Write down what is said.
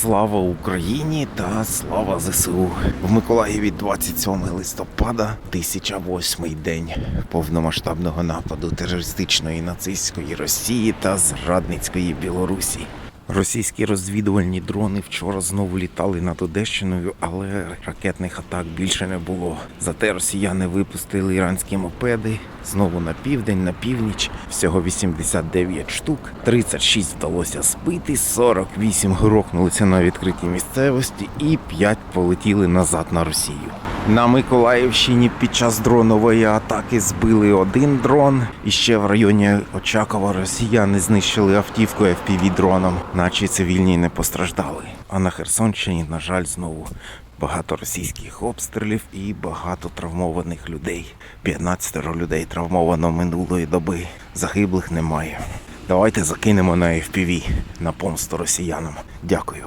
Слава Україні та слава ЗСУ. В Миколаєві 27 листопада, 1008 день повномасштабного нападу терористичної нацистської Росії та зрадницької Білорусі. Російські розвідувальні дрони вчора знову літали над Одещиною, але ракетних атак більше не було. Зате росіяни випустили іранські мопеди знову на південь, на північ. Всього 89 штук, 36 вдалося збити, 48 грохнулися на відкритій місцевості і 5 полетіли назад на Росію. На Миколаївщині під час дронової атаки збили один дрон, і ще в районі Очакова росіяни знищили автівку fpv дроном, наче цивільні не постраждали. А на Херсонщині, на жаль, знову багато російських обстрілів і багато травмованих людей. 15 людей травмовано минулої доби. Загиблих немає. Давайте закинемо на FPV на помсту росіянам. Дякую.